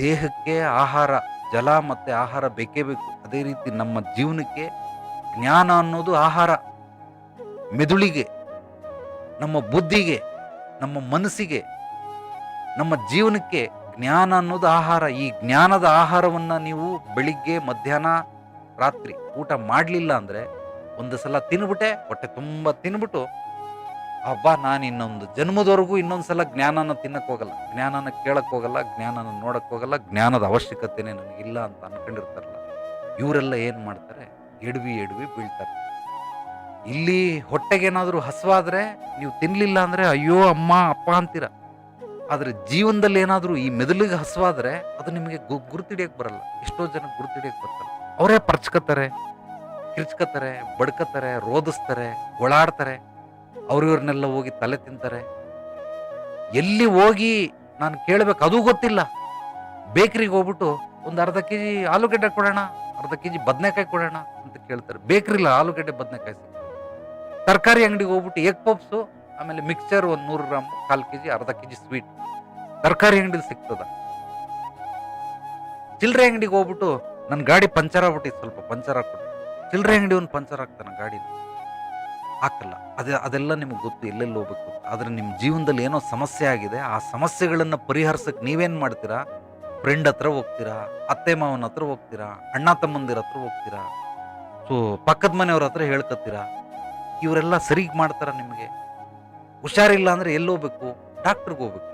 Speaker 1: ದೇಹಕ್ಕೆ ಆಹಾರ, ಜಲ ಮತ್ತು ಆಹಾರ ಬೇಕೇ ಬೇಕು. ಅದೇ ರೀತಿ ನಮ್ಮ ಜೀವನಕ್ಕೆ ಜ್ಞಾನ ಅನ್ನೋದು ಆಹಾರ. ಮೆದುಳಿಗೆ, ನಮ್ಮ ಬುದ್ಧಿಗೆ, ನಮ್ಮ ಮನಸ್ಸಿಗೆ, ನಮ್ಮ ಜೀವನಕ್ಕೆ ಜ್ಞಾನ ಅನ್ನೋದು ಆಹಾರ. ಈ ಜ್ಞಾನದ ಆಹಾರವನ್ನು ನೀವು ಬೆಳಿಗ್ಗೆ, ಮಧ್ಯಾಹ್ನ, ರಾತ್ರಿ ಊಟ ಮಾಡಲಿಲ್ಲ ಅಂದರೆ ಒಂದು ಸಲ ತಿನ್ಬಿಟ್ಟೆ, ಹೊಟ್ಟೆ ತುಂಬ ತಿನ್ಬಿಟ್ಟು ಹಬ್ಬ ನಾನು ಇನ್ನೊಂದು. ಜನ್ಮದವರೆಗೂ ಇನ್ನೊಂದು ಸಲ ಜ್ಞಾನನ ತಿನ್ನಕ್ಕೆ ಹೋಗಲ್ಲ. ಜ್ಞಾನನ ಕೇಳಕ್ಕೆ ಹೋಗಲ್ಲ, ಜ್ಞಾನನ ನೋಡಕ್ಕೆ ಹೋಗಲ್ಲ, ಜ್ಞಾನದ ಅವಶ್ಯಕತೆನೇ ನನಗಿಲ್ಲ ಅಂತ ಅನ್ಕೊಂಡಿರ್ತಾರಲ್ಲ. ಇವರೆಲ್ಲ ಏನು ಮಾಡ್ತಾರೆ? ಎಡ್ವಿ ಎಡ್ವಿ ಬೀಳ್ತಾರೆ. ಇಲ್ಲಿ ಹೊಟ್ಟೆಗೇನಾದರೂ ಹಸುವಾದ್ರೆ ನೀವು ತಿನ್ನಲಿಲ್ಲ ಅಂದ್ರೆ, ಅಯ್ಯೋ, ಅಮ್ಮ, ಅಪ್ಪ ಅಂತೀರ. ಆದ್ರೆ ಜೀವನದಲ್ಲಿ ಏನಾದರೂ ಈ ಮೆದುಳಿಗೆ ಹಸುವಾದ್ರೆ ಅದು ನಿಮಗೆ ಗು ಬರಲ್ಲ. ಎಷ್ಟೋ ಜನ ಗುರುತಿಡಿಯಕ್ ಬರ್ತಾರೆ. ಅವರೇ ಪರ್ಚ್ಕತಾರೆ ಕಿರ್ಚ್ಕತಾರೆ ಬಡ್ಕತಾರೆ ರೋದಿಸ್ತಾರೆ, ಗೊಳಾಡ್ತಾರೆ. ಅವ್ರಿವ್ರನ್ನೆಲ್ಲ ಹೋಗಿ ತಲೆ ತಿಂತಾರೆ. ಎಲ್ಲಿ ಹೋಗಿ ನಾನು ಕೇಳಬೇಕು ಅದು ಗೊತ್ತಿಲ್ಲ. ಬೇಕ್ರಿಗೆ ಹೋಗ್ಬಿಟ್ಟು ಒಂದು ಅರ್ಧ ಕೆ ಜಿ ಆಲೂಗಡ್ಡೆ ಕೊಡೋಣ, ಅರ್ಧ ಕೆ ಜಿ ಬದನೆಕಾಯಿ ಕೊಡೋಣ ಅಂತ ಕೇಳ್ತಾರೆ. ಬೇಕ್ರಿಲ್ಲ ಆಲೂಗಡ್ಡೆ ಬದನೆಕಾಯಿ ಸಿಗ್ತದೆ ತರಕಾರಿ ಅಂಗಡಿಗೆ ಹೋಗ್ಬಿಟ್ಟು ಎಗ್ ಪಪ್ಸು ಆಮೇಲೆ ಮಿಕ್ಸ್ಚರ್ ಒಂದು ನೂರು ಗ್ರಾಮ್, ಕಾಲು ಕೆ ಜಿ ಅರ್ಧ ಕೆ ಜಿ ಸ್ವೀಟ್ ತರಕಾರಿ ಅಂಗಡಿಲಿ ಸಿಗ್ತದ. ಚಿಲ್ಲರೆ ಅಂಗಡಿಗೆ ಹೋಗ್ಬಿಟ್ಟು ನನ್ನ ಗಾಡಿ ಪಂಚರ್ ಆಗ್ಬಿಟ್ಟಿತ್ತು ಸ್ವಲ್ಪ ಪಂಚರ್ ಹಾಕ್ಬಿಟ್ಟು ಚಿಲ್ಲರೆ ಅಂಗಡಿ ಒಂದು ಪಂಚರ್ ಹಾಕ್ತಾನೆ ಗಾಡಿ ಹಾಕಲ್ಲ. ಅದೇ, ಅದೆಲ್ಲ ನಿಮ್ಗೆ ಗೊತ್ತು, ಎಲ್ಲೆಲ್ಲಿ ಹೋಗ್ಬೇಕು ಆದರೆ ನಿಮ್ಮ ಜೀವನದಲ್ಲಿ ಏನೋ ಸಮಸ್ಯೆ ಆಗಿದೆ, ಆ ಸಮಸ್ಯೆಗಳನ್ನು ಪರಿಹರಿಸಕ್ಕೆ ನೀವೇನು ಮಾಡ್ತೀರಾ? ಫ್ರೆಂಡ್ ಹತ್ರ ಹೋಗ್ತೀರಾ? ಅತ್ತೆ ಮಾವನ ಹತ್ರ ಹೋಗ್ತೀರಾ? ಅಣ್ಣ ತಮ್ಮಂದಿರ ಹತ್ರ ಹೋಗ್ತೀರಾ? ಸೊ ಪಕ್ಕದ ಮನೆಯವ್ರ ಹತ್ರ ಹೇಳ್ಕೊತೀರಾ ಇವರೆಲ್ಲ ಸರಿಗೆ ಮಾಡ್ತಾರ ನಿಮಗೆ? ಹುಷಾರಿಲ್ಲ ಅಂದರೆ ಎಲ್ಲಿ ಹೋಗ್ಬೇಕು? ಡಾಕ್ಟ್ರಿಗೆ ಹೋಗ್ಬೇಕು.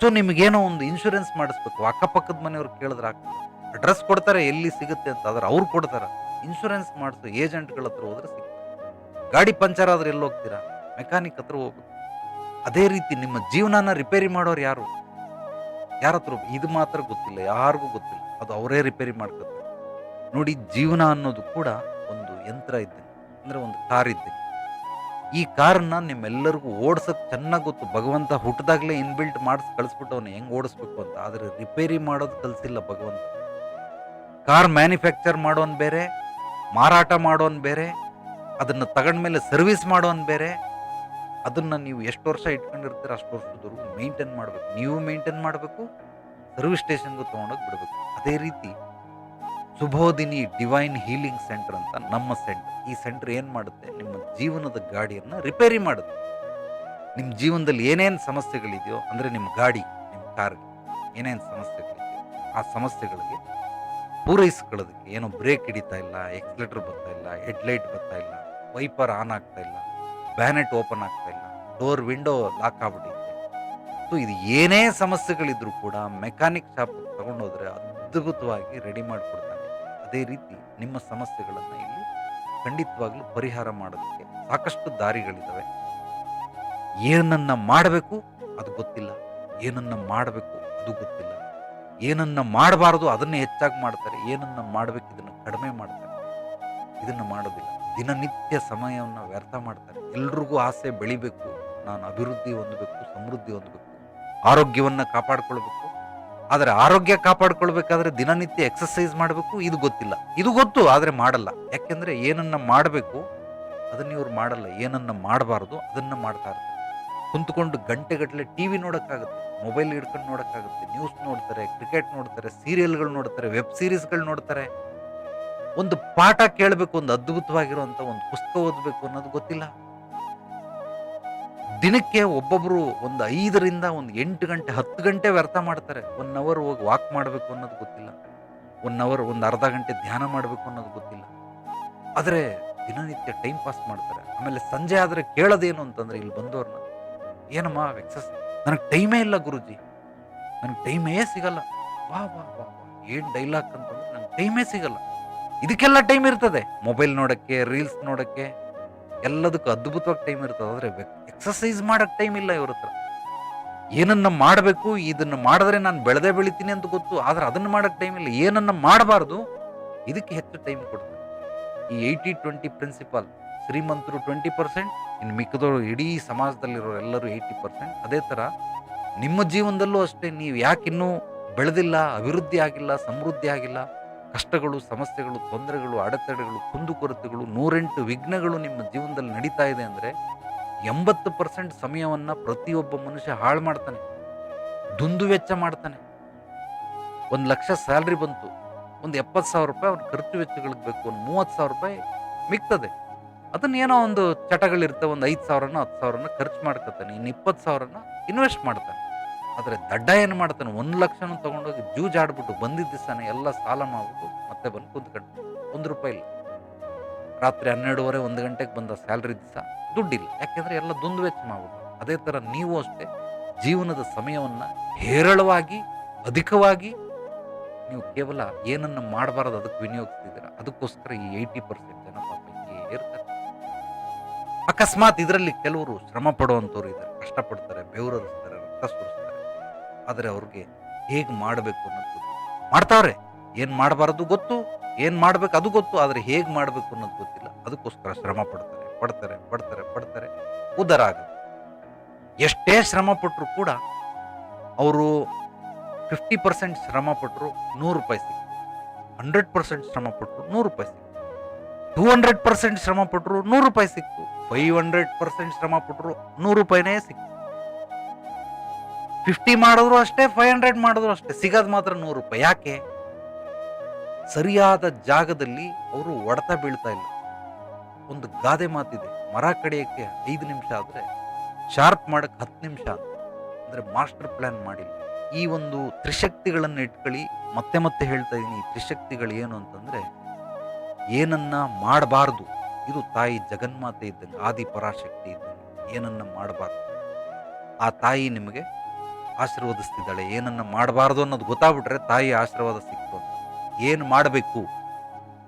Speaker 1: ಸೊ ನಿಮಗೇನೋ ಒಂದು ಇನ್ಶೂರೆನ್ಸ್ ಮಾಡಿಸ್ಬೇಕು. ಅಕ್ಕಪಕ್ಕದ ಮನೆಯವ್ರು ಕೇಳಿದ್ರೆ ಆಗ್ತದೆ ಅಡ್ರೆಸ್ ಕೊಡ್ತಾರೆ, ಎಲ್ಲಿ ಸಿಗುತ್ತೆ ಅಂತ. ಆದ್ರೆ ಅವ್ರು ಕೊಡ್ತಾರೆ. ಇನ್ಶೂರೆನ್ಸ್ ಮಾಡಿಸು ಏಜೆಂಟ್ಗಳ ಹತ್ರ ಹೋದ್ರೆ ಗಾಡಿ ಪಂಚರ್ ಆದ್ರೆ ಎಲ್ಲಿ ಹೋಗ್ತೀರಾ? ಮೆಕ್ಯಾನಿಕ್ ಹತ್ರ ಹೋಗ್ಬೇಕು. ಅದೇ ರೀತಿ ನಿಮ್ಮ ಜೀವನನ ರಿಪೇರಿ ಮಾಡೋರು ಯಾರು? ಯಾರ ಹತ್ರ ಇದು ಮಾತ್ರ ಗೊತ್ತಿಲ್ಲ, ಯಾರಿಗೂ ಗೊತ್ತಿಲ್ಲ. ಅದು ಅವರೇ ರಿಪೇರಿ ಮಾಡ್ಕೊತಾರೆ. ನೋಡಿ, ಜೀವನ ಅನ್ನೋದು ಕೂಡ ಒಂದು ಯಂತ್ರ ಇದ್ದೆ ಅಂದ್ರೆ ಒಂದು ಕಾರ್ ಇದ್ದೆ ಈ ಕಾರನ್ನ ನಿಮ್ಮೆಲ್ಲರಿಗೂ ಓಡಿಸೋದು ಚೆನ್ನಾಗಿ ಗೊತ್ತು. ಭಗವಂತ ಹುಟ್ಟಿದಾಗಲೇ ಇನ್ಬಿಲ್ಟ್ ಮಾಡಿಸ್ ಕಳಿಸ್ಬಿಟ್ಟವನು. ಹೆಂಗ್ ಓಡಿಸ್ಬೇಕು ಅಂತ. ಆದ್ರೆ ರಿಪೇರಿ ಮಾಡೋದು ಕಲ್ಸಿಲ್ಲ ಭಗವಂತ. ಕಾರ್ ಮ್ಯಾನುಫ್ಯಾಕ್ಚರ್ ಮಾಡೋನ್ ಬೇರೆ, ಮಾರಾಟ ಮಾಡೋನ್ ಬೇರೆ ಅದನ್ನ ತಗೊಂಡ್ಮೇಲೆ ಸರ್ವಿಸ್ ಮಾಡೋನ್ ಬೇರೆ, ಅದನ್ನು ನೀವು ಎಷ್ಟು ವರ್ಷ ಇಟ್ಕೊಂಡಿರ್ತೀರ ಅಷ್ಟು ವರ್ಷದವರೆಗೂ ಮೇಂಟೈನ್ ಮಾಡಬೇಕು. ನೀವು ಮೇಂಟೈನ್ ಮಾಡಬೇಕು, ಸರ್ವಿಸ್ ಸ್ಟೇಷನ್ಗೂ ತೊಗೊಂಡೋಗಿ ಬಿಡಬೇಕು. ಅದೇ ರೀತಿ ಸುಬೋಧಿನಿ ಡಿವೈನ್ ಹೀಲಿಂಗ್ ಸೆಂಟರ್ ಅಂತ ನಮ್ಮ ಸೆಂಟರ್. ಈ ಸೆಂಟರ್ ಏನು ಮಾಡುತ್ತೆ? ನಿಮ್ಮ ಜೀವನದ ಗಾಡಿಯನ್ನು ರಿಪೇರಿ ಮಾಡುತ್ತೆ. ನಿಮ್ಮ ಜೀವನದಲ್ಲಿ ಏನೇನು ಸಮಸ್ಯೆಗಳಿದೆಯೋ, ಅಂದರೆ ನಿಮ್ಮ ಗಾಡಿ, ನಿಮ್ಮ ಕಾರ್, ಏನೇನು ಸಮಸ್ಯೆಗಳಿದೆಯೋ, ಆ ಸಮಸ್ಯೆಗಳಿಗೆ ಪೂರೈಸ್ಕೊಳ್ಳೋದಕ್ಕೆ ಏನೋ ಬ್ರೇಕ್ ಹಿಡಿತಾ ಇಲ್ಲ, ಎಕ್ಸ್ಲೇಟರ್ ಬರ್ತಾ ಇಲ್ಲ, ಹೆಡ್ಲೈಟ್ ಬರ್ತಾ ಇಲ್ಲ. ವೈಪರ್ ಆನ್ ಆಗ್ತಾ ಇಲ್ಲ. ಬ್ಯಾನೆಟ್ ಓಪನ್ ಆಗ್ತಾ ಇಲ್ಲ. ಡೋರ್ ವಿಂಡೋ ಲಾಕ್ ಆಗ್ಬಿಟ್ಟಿದೆ. ಸೊ, ಇದು ಏನೇ ಸಮಸ್ಯೆಗಳಿದ್ರೂ ಕೂಡ ಮೆಕ್ಯಾನಿಕ್ ಶಾಪ್ ತಗೊಂಡೋದ್ರೆ ಅದ್ಭುತವಾಗಿ ರೆಡಿ ಮಾಡಿಕೊಡ್ತಾನೆ. ಅದೇ ರೀತಿ ನಿಮ್ಮ ಸಮಸ್ಯೆಗಳನ್ನು ಇಲ್ಲಿ ಖಂಡಿತವಾಗ್ಲೂ ಪರಿಹಾರ ಮಾಡೋದಕ್ಕೆ ಸಾಕಷ್ಟು ದಾರಿಗಳಿದ್ದಾವೆ ಏನನ್ನ ಮಾಡಬೇಕು ಅದು ಗೊತ್ತಿಲ್ಲ. ಏನನ್ನ ಮಾಡಬೇಕು ಅದು ಗೊತ್ತಿಲ್ಲ. ಏನನ್ನ ಮಾಡಬಾರದು ಅದನ್ನೇ ಹೆಚ್ಚಾಗಿ ಮಾಡ್ತಾರೆ. ಏನನ್ನ ಮಾಡಬೇಕು ಇದನ್ನು ಕಡಿಮೆ ಮಾಡ್ತಾರೆ. ಇದನ್ನು ಮಾಡೋದಿಲ್ಲ. ದಿನನಿತ್ಯ ಸಮಯವನ್ನು ವ್ಯರ್ಥ ಮಾಡ್ತಾರೆ. ಎಲ್ರಿಗೂ ಆಸೆ ಬೆಳಿಬೇಕು. ನಾನು ಅಭಿವೃದ್ಧಿ ಹೊಂದಬೇಕು, ಸಮೃದ್ಧಿ ಹೊಂದಬೇಕು, ಆರೋಗ್ಯವನ್ನು ಕಾಪಾಡ್ಕೊಳ್ಬೇಕು. ಆದರೆ ಆರೋಗ್ಯ ಕಾಪಾಡ್ಕೊಳ್ಬೇಕಾದ್ರೆ ದಿನನಿತ್ಯ ಎಕ್ಸಸೈಸ್ ಮಾಡಬೇಕು, ಇದು ಗೊತ್ತಿಲ್ಲ. ಇದು ಗೊತ್ತು, ಆದರೆ ಮಾಡಲ್ಲ. ಯಾಕೆಂದರೆ ಏನನ್ನು ಮಾಡಬೇಕು, ಅದನ್ನು ಇವ್ರು ಮಾಡಲ್ಲ. ಏನನ್ನು ಮಾಡಬಾರ್ದು, ಅದನ್ನು ಮಾಡ್ತಾ ಇರ್ತಾರೆ. ಕುಂತ್ಕೊಂಡು ಗಂಟೆಗಟ್ಟಲೆ ಟಿ ವಿ ನೋಡೋಕ್ಕಾಗುತ್ತೆ, ಮೊಬೈಲ್ ಹಿಡ್ಕೊಂಡು ನೋಡೋಕ್ಕಾಗುತ್ತೆ ನ್ಯೂಸ್ ನೋಡ್ತಾರೆ ಕ್ರಿಕೆಟ್ ನೋಡ್ತಾರೆ ಸೀರಿಯಲ್ಗಳು ನೋಡ್ತಾರೆ ವೆಬ್ ಸೀರೀಸ್ಗಳು ನೋಡ್ತಾರೆ. ಒಂದು ಪಾಠ ಕೇಳಬೇಕು, ಒಂದು ಅದ್ಭುತವಾಗಿರುವಂತ ಒಂದು ಪುಸ್ತಕ ಓದಬೇಕು ಅನ್ನೋದು ಗೊತ್ತಿಲ್ಲ. ದಿನಕ್ಕೆ ಒಬ್ಬೊಬ್ರು ಒಂದು ಐದರಿಂದ ಒಂದು ಎಂಟು ಗಂಟೆ, ಹತ್ತು ಗಂಟೆ ವ್ಯರ್ಥ ಮಾಡ್ತಾರೆ. ಒನ್ ಅವರ್ ಹೋಗಿ ವಾಕ್ ಮಾಡಬೇಕು ಅನ್ನೋದು ಗೊತ್ತಿಲ್ಲ. ಒನ್ ಅವರ್ ಒಂದು ಅರ್ಧ ಗಂಟೆ ಧ್ಯಾನ ಮಾಡಬೇಕು ಅನ್ನೋದು ಗೊತ್ತಿಲ್ಲ. ಆದರೆ ದಿನನಿತ್ಯ ಟೈಮ್ ಪಾಸ್ ಮಾಡ್ತಾರೆ. ಆಮೇಲೆ ಸಂಜೆ ಆದರೆ ಕೇಳೋದೇನು ಅಂತಂದ್ರೆ ಇಲ್ಲಿ ಬಂದವ್ರನ್ನ, ಏನಮ್ಮ ಎಕ್ಸಸ್ ನನಗೆ ಟೈಮೇ ಇಲ್ಲ ಗುರುಜಿ. ನನಗೆ ಟೈಮೇ ಸಿಗಲ್ಲ. ವಾ ವಾ ವಾ ಏನು ಡೈಲಾಗ್ ಅಂತಂದ್ರೆ ನನಗೆ ಟೈಮೇ ಸಿಗಲ್ಲ. ಇದಕ್ಕೆಲ್ಲ ಟೈಮ್ ಇರ್ತದೆ. ಮೊಬೈಲ್ ನೋಡೋಕ್ಕೆ ರೀಲ್ಸ್ ನೋಡೋಕ್ಕೆ, ಎಲ್ಲದಕ್ಕೂ ಅದ್ಭುತವಾಗಿ ಟೈಮ್ ಇರ್ತದೆ. ಆದರೆ ಎಕ್ಸಸೈಸ್ ಮಾಡೋಕ್ಕೆ ಟೈಮ್ ಇಲ್ಲ ಇವ್ರ ಹತ್ರ. ಏನನ್ನ ಮಾಡಬೇಕು, ಇದನ್ನು ಮಾಡಿದ್ರೆ ನಾನು ಬೆಳೆದೇ ಬೆಳಿತೀನಿ ಅಂತ ಗೊತ್ತು, ಆದರೆ ಅದನ್ನು ಮಾಡೋಕ್ಕೆ ಟೈಮ್ ಇಲ್ಲ. ಏನನ್ನ ಮಾಡಬಾರ್ದು, ಇದಕ್ಕೆ ಹೆಚ್ಚು ಟೈಮ್ ಕೊಡ್ತಾರೆ ಈ ಏಯ್ಟಿ ಟ್ವೆಂಟಿ ಪ್ರಿನ್ಸಿಪಾಲ್ ಶ್ರೀಮಂತರು ಟ್ವೆಂಟಿ ಪರ್ಸೆಂಟ್ ಇನ್ನು ಮಿಕ್ಕದವರು ಇಡೀ ಸಮಾಜದಲ್ಲಿರೋ ಎಲ್ಲರೂ ಏಯ್ಟಿ ಪರ್ಸೆಂಟ್ ಅದೇ ಥರ ನಿಮ್ಮ ಜೀವನದಲ್ಲೂ ಅಷ್ಟೇ, ನೀವು ಯಾಕಿನ್ನೂ ಬೆಳೆದಿಲ್ಲ, ಅಭಿವೃದ್ಧಿ ಆಗಿಲ್ಲ, ಸಮೃದ್ಧಿ ಆಗಿಲ್ಲ ಕಷ್ಟಗಳು, ಸಮಸ್ಯೆಗಳು, ತೊಂದರೆಗಳು, ಅಡೆತಡೆಗಳು, ಕುಂದುಕೊರತೆಗಳು, ನೂರೆಂಟು ವಿಘ್ನಗಳು ನಿಮ್ಮ ಜೀವನದಲ್ಲಿ ನಡೀತಾ ಇದೆ ಅಂದರೆ ಎಂಬತ್ತು ಪರ್ಸೆಂಟ್ ಸಮಯವನ್ನು ಪ್ರತಿಯೊಬ್ಬ ಮನುಷ್ಯ ಹಾಳು ಮಾಡ್ತಾನೆ. ದುಂದು ವೆಚ್ಚ ಮಾಡ್ತಾನೆ. ಒಂದು ಲಕ್ಷ ಸ್ಯಾಲ್ರಿ ಬಂತು. ಒಂದು ಎಪ್ಪತ್ತು ಸಾವಿರ ರೂಪಾಯಿ ಅವ್ರ ಖರ್ಚು ವೆಚ್ಚಗಳಿಗೆ ಬೇಕು. ಒಂದು ಮೂವತ್ತು ಸಾವಿರ ರೂಪಾಯಿ ಮಿಗ್ತದೆ. ಅದನ್ನ ಏನೋ ಒಂದು ಚಟಗಳಿರ್ತವೆ. ಒಂದು ಐದು ಸಾವಿರನೋ, ಹತ್ತು ಸಾವಿರನ ಖರ್ಚು ಮಾಡ್ಕೊತಾನೆ. ಇನ್ನು ಇಪ್ಪತ್ತು ಸಾವಿರನ ಇನ್ವೆಸ್ಟ್ ಮಾಡ್ತಾನೆ. ಆದರೆ ದಡ್ಡ ಏನು ಮಾಡ್ತಾನೆ? ಒಂದು ಲಕ್ಷನೂ ತೊಗೊಂಡೋಗಿ ಜೂಜ್ ಆಡ್ಬಿಟ್ಟು ಬಂದಿದ್ದ ದಿವಸನೇ ಎಲ್ಲ ಸಾಲ ಮಾಡ್ಬಿಟ್ಟು ಮತ್ತೆ ಬಂದು ಕುಂತ್ಕೊಂಡು. ಒಂದು ರೂಪಾಯಿ ಇಲ್ಲ. ರಾತ್ರಿ ಹನ್ನೆರಡುವರೆ, ಒಂದು ಗಂಟೆಗೆ ಬಂದ ಸ್ಯಾಲ್ರಿ ದಿವಸ ದುಡ್ಡಿಲ್ಲ. ಯಾಕೆಂದರೆ ಎಲ್ಲ ದುಂದು ವೆಚ್ಚ ಮಾಡ್ಬಿಟ್ಟು ಅದೇ ಥರ ನೀವು ಅಷ್ಟೇ ಜೀವನದ ಸಮಯವನ್ನು ಹೇರಳವಾಗಿ, ಅಧಿಕವಾಗಿ ನೀವು ಕೇವಲ ಏನನ್ನ ಮಾಡಬಾರದು ಅದಕ್ಕೆ ವಿನಿಯೋಗಿಸ್ತಿದ್ದೀರ? ಅದಕ್ಕೋಸ್ಕರ ಈ ಏಯ್ಟಿ ಪರ್ಸೆಂಟ್ ಜನ ಪಾಪ ಇರ್ತಾರೆ. ಅಕಸ್ಮಾತ್ ಇದರಲ್ಲಿ ಕೆಲವರು ಶ್ರಮ ಪಡುವಂಥವ್ರು ಇದ್ದಾರೆ. ಕಷ್ಟಪಡ್ತಾರೆ ಬೆವರಿಸ್ತಾರೆ ರಕ್ತ ಆದರೆ ಅವ್ರಿಗೆ ಹೇಗೆ ಮಾಡಬೇಕು ಅನ್ನೋದು. ಮಾಡ್ತಾವ್ರೆ. ಏನು ಮಾಡಬಾರದು ಗೊತ್ತು, ಏನು ಮಾಡ್ಬೇಕು ಅದು ಗೊತ್ತು, ಆದರೆ ಹೇಗೆ ಮಾಡಬೇಕು ಅನ್ನೋದು ಗೊತ್ತಿಲ್ಲ. ಅದಕ್ಕೋಸ್ಕರ ಶ್ರಮ ಪಡ್ತಾರೆ ಪಡ್ತಾರೆ ಪಡ್ತಾರೆ ಪಡ್ತಾರೆ, ಉದರ ಆಗುತ್ತೆ. ಎಷ್ಟೇ ಶ್ರಮ ಪಟ್ಟರು ಕೂಡ ಅವರು ಫಿಫ್ಟಿ ಪರ್ಸೆಂಟ್ ಶ್ರಮ ಪಟ್ಟರು ನೂರು ರೂಪಾಯಿ ಸಿಕ್ತು ಹಂಡ್ರೆಡ್ ಪರ್ಸೆಂಟ್ ಶ್ರಮ ಪಟ್ಟರು ನೂರು ರೂಪಾಯಿ ಸಿಕ್ತು ಟೂ ಹಂಡ್ರೆಡ್ ಪರ್ಸೆಂಟ್ ಶ್ರಮ ಪಟ್ಟರು ನೂರು ರೂಪಾಯಿ ಸಿಕ್ತು ಫೈವ್ ಹಂಡ್ರೆಡ್ ಪರ್ಸೆಂಟ್ ಶ್ರಮ ಪಟ್ಟರು ನೂರು ರೂಪಾಯಿನೇ ಸಿಕ್ತು ಫಿಫ್ಟಿ ಮಾಡಿದ್ರು ಅಷ್ಟೇ ಫೈವ್ ಹಂಡ್ರೆಡ್ ಮಾಡಿದ್ರು ಅಷ್ಟೇ. ಸಿಗೋದು ಮಾತ್ರ ನೂರು ರೂಪಾಯಿ. ಯಾಕೆ? ಸರಿಯಾದ ಜಾಗದಲ್ಲಿ ಅವರು ಒಡತ ಬೀಳ್ತಾ ಇಲ್ಲ. ಒಂದು ಗಾದೆ ಮಾತಿದೆ. ಮರ ಕಡಿಯೋಕ್ಕೆ ಐದು ನಿಮಿಷ ಆದರೆ ಶಾರ್ಪ್ ಮಾಡಕ್ಕೆ ಹತ್ತು ನಿಮಿಷ ಅಂದರೆ ಮಾಸ್ಟರ್ ಪ್ಲ್ಯಾನ್ ಮಾಡಿಲ್ಲ. ಈ ಒಂದು ತ್ರಿಶಕ್ತಿಗಳನ್ನು ಇಟ್ಕೊಳ್ಳಿ. ಮತ್ತೆ ಮತ್ತೆ ಹೇಳ್ತಾ ಇದ್ದೀನಿ ಈ ತ್ರಿಶಕ್ತಿಗಳು ಏನು ಅಂತಂದರೆ, ಏನನ್ನ ಮಾಡಬಾರ್ದು. ಇದು ತಾಯಿ ಜಗನ್ಮಾತೆ ಇದ್ದಂಗೆ, ಆದಿ ಪರಾಶಕ್ತಿ ಇದ್ದಂಗೆ ಏನನ್ನ ಮಾಡಬಾರ್ದು. ಆ ತಾಯಿ ನಿಮಗೆ ಆಶೀರ್ವದಿಸ್ತಿದ್ದಾಳೆ. ಏನನ್ನ ಮಾಡಬಾರ್ದು ಅನ್ನೋದು ಗೊತ್ತಾಗ್ಬಿಟ್ರೆ ತಾಯಿ ಆಶೀರ್ವಾದ ಸಿಕ್ತು ಅಂತ. ಏನು ಮಾಡಬೇಕು?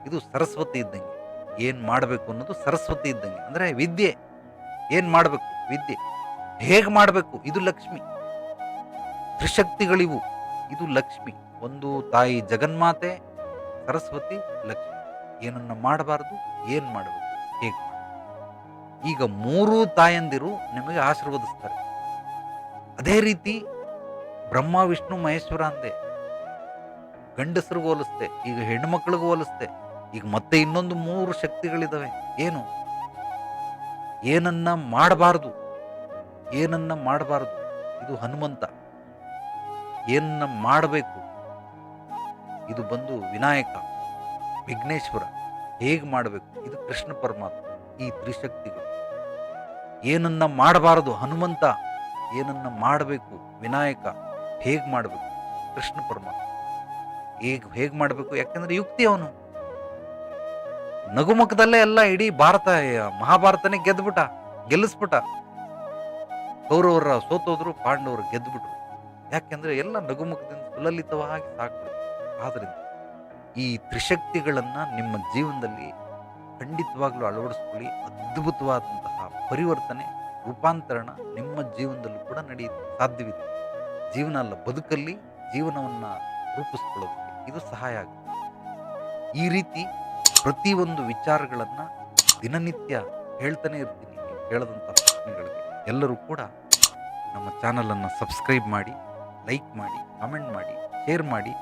Speaker 1: ಇದು ಸರಸ್ವತಿ ಇದ್ದಂಗೆ. ಏನು ಮಾಡಬೇಕು ಅನ್ನೋದು ಸರಸ್ವತಿ ಇದ್ದಂಗೆ. ಅಂದರೆ ವಿದ್ಯೆ. ಏನು ಮಾಡಬೇಕು? ವಿದ್ಯೆ. ಹೇಗೆ ಮಾಡಬೇಕು? ಇದು ಲಕ್ಷ್ಮಿ. ತ್ರಿಶಕ್ತಿಗಳಿವು. ಇದು ಲಕ್ಷ್ಮಿ. ಒಂದು ತಾಯಿ ಜಗನ್ಮಾತೆ, ಸರಸ್ವತಿ, ಲಕ್ಷ್ಮಿ. ಏನನ್ನ ಮಾಡಬಾರ್ದು, ಏನು ಮಾಡಬೇಕು, ಹೇಗೆ ಈಗ ಮೂರೂ ತಾಯಂದಿರು ನಿಮಗೆ ಆಶೀರ್ವದಿಸ್ತಾರೆ. ಅದೇ ರೀತಿ ಬ್ರಹ್ಮ, ವಿಷ್ಣು, ಮಹೇಶ್ವರ ಅಂದೆ. ಗಂಡಸರು ಹೋಲಿಸ್ದೆ, ಈಗ ಹೆಣ್ಮಕ್ಳಿಗೂ ಹೋಲಿಸ್ತೆ ಈಗ ಮತ್ತೆ ಇನ್ನೊಂದು ಮೂರು ಶಕ್ತಿಗಳಿದಾವೆ. ಏನು? ಏನನ್ನ ಮಾಡಬಾರ್ದು. ಏನನ್ನ ಮಾಡಬಾರ್ದು. ಇದು ಹನುಮಂತ. ಏನನ್ನ ಮಾಡಬೇಕು? ಇದು ಬಂದು ವಿನಾಯಕ, ವಿಘ್ನೇಶ್ವರ. ಹೇಗೆ ಮಾಡಬೇಕು? ಇದು ಕೃಷ್ಣ ಪರಮಾತ್ಮ, ಈ ತ್ರಿಶಕ್ತಿಗಳು. ಏನನ್ನ ಮಾಡಬಾರದು ಹನುಮಂತ, ಏನನ್ನ ಮಾಡಬೇಕು ವಿನಾಯಕ? ಹೇಗೆ ಮಾಡಬೇಕು? ಕೃಷ್ಣ ಪರಮಾತ್ಮ. ಹೇಗೆ ಹೇಗೆ ಮಾಡಬೇಕು? ಯಾಕಂದ್ರೆ ಯುಕ್ತಿ ಅವನು. ನಗುಮುಖದಲ್ಲೇ ಎಲ್ಲ ಇಡೀ ಭಾರತ ಮಹಾಭಾರತನೇ ಗೆದ್ಬಿಟ್ಟ, ಗೆಲ್ಲಿಸ್ಬಿಟ್ಟ. ಕೌರವರ ಸೋತೋದ್ರು ಪಾಂಡವರು ಗೆದ್ದುಬಿಟ್ರು ಯಾಕೆಂದ್ರೆ ಎಲ್ಲ ನಗುಮುಖದಿಂದ ಸುಲಲಿತವಾಗಿ ಸಾಕ್ಬಿಡ್ತು ಆದ್ರಿಂದ ಈ ತ್ರಿಶಕ್ತಿಗಳನ್ನು ನಿಮ್ಮ ಜೀವನದಲ್ಲಿ ಖಂಡಿತವಾಗ್ಲೂ ಅಳವಡಿಸ್ಕೊಳ್ಳಿ. ಅದ್ಭುತವಾದಂತಹ ಪರಿವರ್ತನೆ, ರೂಪಾಂತರಣ ನಿಮ್ಮ ಜೀವನದಲ್ಲೂ ಕೂಡ ನಡೆಯುತ್ತೆ ಸಾಧ್ಯವಿದೆ. ಜೀವನ ಅಲ್ಲ ಬದುಕಲ್ಲಿ ಜೀವನವನ್ನು ರೂಪಿಸ್ಕೊಳ್ಳೋದಕ್ಕೆ ಇದು ಸಹಾಯ ಆಗುತ್ತೆ. ಈ ರೀತಿ ಪ್ರತಿಯೊಂದು ವಿಚಾರಗಳನ್ನು ದಿನನಿತ್ಯ ಹೇಳ್ತಾನೆ ಇರ್ತೀನಿ ನೀವು ಕೇಳದಂಥ ಪ್ರಶ್ನೆಗಳಿಗೆ. ಎಲ್ಲರೂ ಕೂಡ ನಮ್ಮ ಚಾನಲನ್ನು ಸಬ್ಸ್ಕ್ರೈಬ್ ಮಾಡಿ, ಲೈಕ್ ಮಾಡಿ, ಕಮೆಂಟ್ ಮಾಡಿ, ಶೇರ್ ಮಾಡಿ.